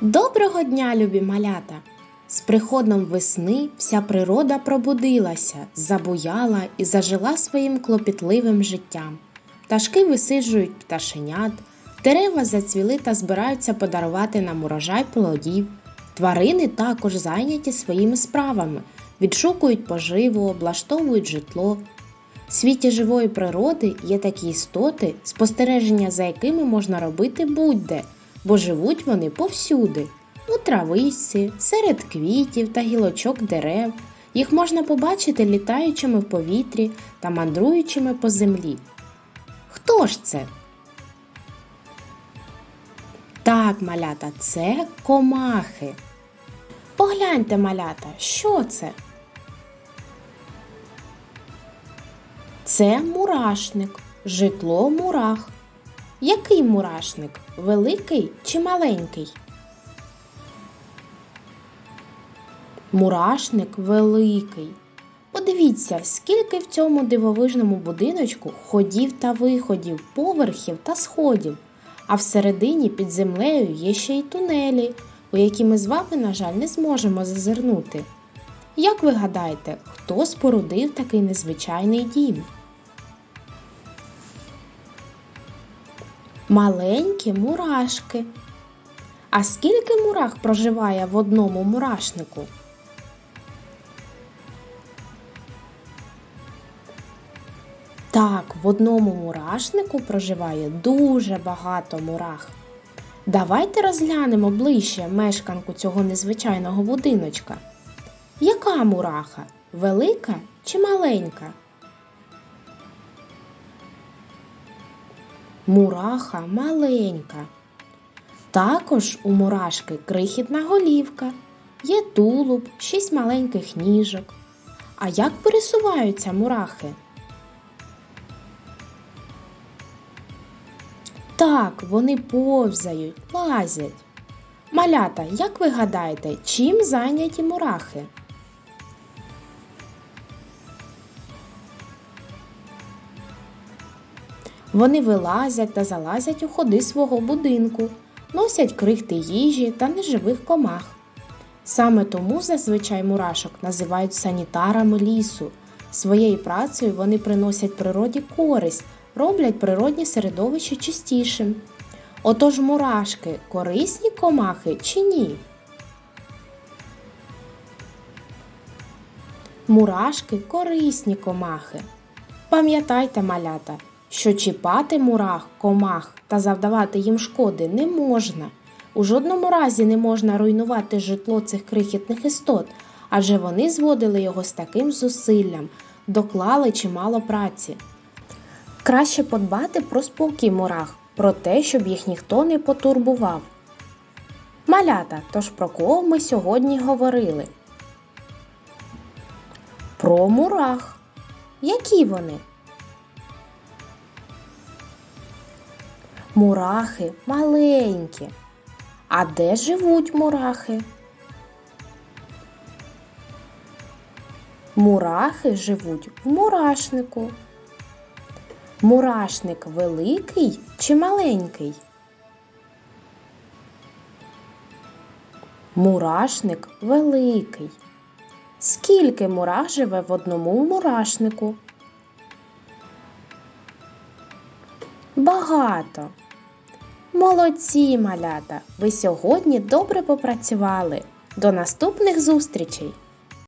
Доброго дня, любі малята! З приходом весни вся природа пробудилася, забуяла і зажила своїм клопітливим життям. Пташки висиджують пташенят, дерева зацвіли та збираються подарувати нам урожай плодів. Тварини також зайняті своїми справами, відшукують поживу, облаштовують житло. В світі живої природи є такі істоти, спостереження за якими можна робити будь-де, бо живуть вони повсюди. У травичці, серед квітів та гілочок дерев. Їх можна побачити літаючими в повітрі та мандруючими по землі. Хто ж це? Так, малята, це комахи. Погляньте, малята, що це? Це мурашник, житло мурах. Який мурашник? Великий чи маленький? Мурашник великий. Подивіться, скільки в цьому дивовижному будиночку ходів та виходів, поверхів та сходів. А всередині під землею є ще й тунелі, у які ми з вами, на жаль, не зможемо зазирнути. Як ви гадаєте, хто спорудив такий незвичайний дім? Маленькі мурашки. А скільки мурах проживає в одному мурашнику? Так, в одному мурашнику проживає дуже багато мурах. Давайте розглянемо ближче мешканку цього незвичайного будиночка. Яка мураха? Велика чи маленька? Мураха маленька. Також у мурашки крихітна голівка, є тулуб, шість маленьких ніжок. А як пересуваються мурахи? Так, вони повзають, лазять. Малята, як ви гадаєте, чим зайняті мурахи? Вони вилазять та залазять у ходи свого будинку, носять крихти їжі та неживих комах. Саме тому зазвичай мурашок називають санітарами лісу. Своєю працею вони приносять природі користь, роблять природні середовище чистішим. Отож мурашки корисні комахи чи ні? Мурашки корисні комахи. Пам'ятайте, малята, що чіпати мурах, комах та завдавати їм шкоди не можна. У жодному разі не можна руйнувати житло цих крихітних істот, адже вони зводили його з таким зусиллям, доклали чимало праці. Краще подбати про спокій мурах, про те, щоб їх ніхто не потурбував. Малята, тож про кого ми сьогодні говорили? Про мурах. Які вони? Мурахи маленькі. А де живуть мурахи? Мурахи живуть в мурашнику. Мурашник великий чи маленький? Мурашник великий. Скільки мурах живе в одному мурашнику? Багато. Молодці, малята! Ви сьогодні добре попрацювали. До наступних зустрічей!